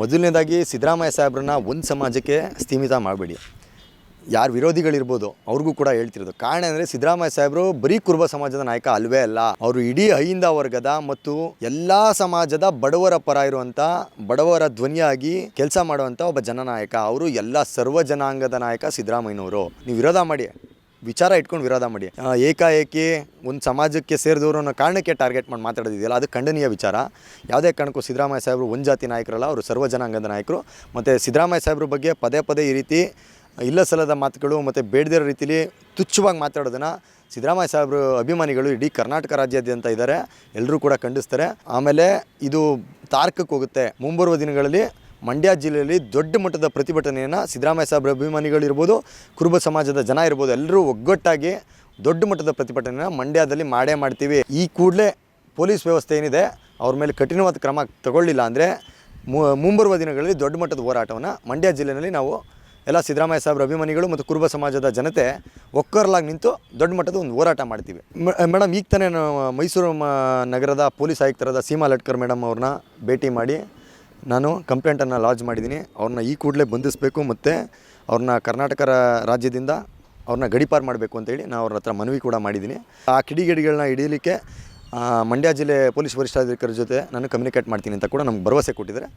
ಮೊದಲನೇದಾಗಿ ಸಿದ್ದರಾಮಯ್ಯ ಸಾಹೇಬ್ರನ್ನ ಒಂದು ಸಮಾಜಕ್ಕೆ ಸೀಮಿತ ಮಾಡಬೇಡಿ. ಯಾರು ವಿರೋಧಿಗಳಿರ್ಬೋದು, ಅವ್ರಿಗೂ ಕೂಡ ಹೇಳ್ತಿರೋದು. ಕಾರಣ ಅಂದರೆ ಸಿದ್ದರಾಮಯ್ಯ ಸಾಹೇಬರು ಬರೀ ಕುರುಬ ಸಮಾಜದ ನಾಯಕ ಅಲ್ವೇ ಅಲ್ಲ. ಅವರು ಇಡೀ ಅಹಿಂದ ವರ್ಗದ ಮತ್ತು ಎಲ್ಲ ಸಮಾಜದ ಬಡವರ ಪರ ಇರುವಂಥ ಬಡವರ ಧ್ವನಿಯಾಗಿ ಕೆಲಸ ಮಾಡುವಂಥ ಒಬ್ಬ ಜನನಾಯಕ. ಅವರು ಎಲ್ಲ ಸರ್ವ ಜನಾಂಗದ ನಾಯಕ ಸಿದ್ದರಾಮಯ್ಯನವರು. ನೀವು ವಿರೋಧ ಮಾಡಿ ವಿಚಾರ ಇಟ್ಕೊಂಡು ವಿರೋಧ ಮಾಡಿ. ಏಕಾಏಕಿ ಒಂದು ಸಮಾಜಕ್ಕೆ ಸೇರಿದವರು ಅನ್ನೋ ಕಾರಣಕ್ಕೆ ಟಾರ್ಗೆಟ್ ಮಾಡಿ ಮಾತಾಡೋದಿದೆಯಲ್ಲ, ಅದು ಖಂಡನೀಯ ವಿಚಾರ. ಯಾವುದೇ ಕಾರಣಕ್ಕೂ ಸಿದ್ದರಾಮಯ್ಯ ಸಾಹೇಬರು ಒಂದು ಜಾತಿ ನಾಯಕರಲ್ಲ, ಅವರು ಸರ್ವ ಜನಾಂಗದ ನಾಯಕರು. ಮತ್ತು ಸಿದ್ದರಾಮಯ್ಯ ಸಾಹೇಬ್ರ ಬಗ್ಗೆ ಪದೇ ಪದೇ ಈ ರೀತಿ ಇಲ್ಲ ಸಲ್ಲದ ಮಾತುಗಳು ಮತ್ತು ಬೇಡದಿರೋ ರೀತಿಲಿ ತುಚ್ಛವಾಗಿ ಮಾತಾಡೋದನ್ನು ಸಿದ್ದರಾಮಯ್ಯ ಸಾಹೇಬ್ರು ಅಭಿಮಾನಿಗಳು ಇಡೀ ಕರ್ನಾಟಕ ರಾಜ್ಯಾದ್ಯಂತ ಇದ್ದಾರೆ. ಎಲ್ಲರೂ ಕೂಡ ಖಂಡಿಸ್ತಾರೆ. ಆಮೇಲೆ ಇದು ತಾರ್ಕಕ್ಕೆ ಹೋಗುತ್ತೆ. ಮುಂಬರುವ ದಿನಗಳಲ್ಲಿ ಮಂಡ್ಯ ಜಿಲ್ಲೆಯಲ್ಲಿ ದೊಡ್ಡ ಮಟ್ಟದ ಪ್ರತಿಭಟನೆಯನ್ನು ಸಿದ್ದರಾಮಯ್ಯ ಸಾಹೇಬ್ರ ಅಭಿಮಾನಿಗಳಿರ್ಬೋದು, ಕುರುಬ ಸಮಾಜದ ಜನ ಇರ್ಬೋದು, ಎಲ್ಲರೂ ಒಗ್ಗಟ್ಟಾಗಿ ದೊಡ್ಡ ಮಟ್ಟದ ಪ್ರತಿಭಟನೆಯನ್ನು ಮಂಡ್ಯದಲ್ಲಿ ಮಾಡೇ ಮಾಡ್ತೀವಿ. ಈ ಕೂಡಲೇ ಪೊಲೀಸ್ ವ್ಯವಸ್ಥೆ ಏನಿದೆ, ಅವ್ರ ಮೇಲೆ ಕಠಿಣವಾದ ಕ್ರಮ ತಗೊಳ್ಳಿಲ್ಲ ಅಂದರೆ ಮುಂಬರುವ ದಿನಗಳಲ್ಲಿ ದೊಡ್ಡ ಮಟ್ಟದ ಹೋರಾಟವನ್ನು ಮಂಡ್ಯ ಜಿಲ್ಲೆಯಲ್ಲಿ ನಾವು ಎಲ್ಲ ಸಿದ್ದರಾಮಯ್ಯ ಸಾಹೇಬ್ರ ಅಭಿಮಾನಿಗಳು ಮತ್ತು ಕುರುಬ ಸಮಾಜದ ಜನತೆ ಒಕ್ಕರ್ಲಾಗಿ ನಿಂತು ದೊಡ್ಡ ಮಟ್ಟದ ಒಂದು ಹೋರಾಟ ಮಾಡ್ತೀವಿ. ಮೇಡಮ್ ಈಗ ತಾನೇ ಮೈಸೂರು ನಗರದ ಪೊಲೀಸ್ ಆಯುಕ್ತರಾದ ಸೀಮಾ ಲಟ್ಕರ್ ಮೇಡಮ್ ಅವ್ರನ್ನ ಭೇಟಿ ಮಾಡಿ ನಾನು ಕಂಪ್ಲೇಂಟನ್ನು ಲಾಜ್ ಮಾಡಿದ್ದೀನಿ. ಅವ್ರನ್ನ ಈ ಕೂಡಲೇ ಬಂಧಿಸಬೇಕು ಮತ್ತು ಅವ್ರನ್ನ ಕರ್ನಾಟಕ ರಾಜ್ಯದಿಂದ ಅವ್ರನ್ನ ಗಡಿಪಾರು ಮಾಡಬೇಕು ಅಂತೇಳಿ ನಾನು ಅವ್ರ ಹತ್ರ ಮನವಿ ಕೂಡ ಮಾಡಿದ್ದೀನಿ. ಆ ಕಿಡಿಗೇಡಿಗಳನ್ನ ಹಿಡಿಯಲಿಕ್ಕೆ ಮಂಡ್ಯ ಜಿಲ್ಲೆ ಪೊಲೀಸ್ ವರಿಷ್ಠಾಧಿಕಾರಿ ಜೊತೆ ನಾನು ಕಮ್ಯುನಿಕೇಟ್ ಮಾಡ್ತೀನಿ ಅಂತ ಕೂಡ ನಮ್ಗೆ ಭರವಸೆ ಕೊಟ್ಟಿದ್ದಾರೆ.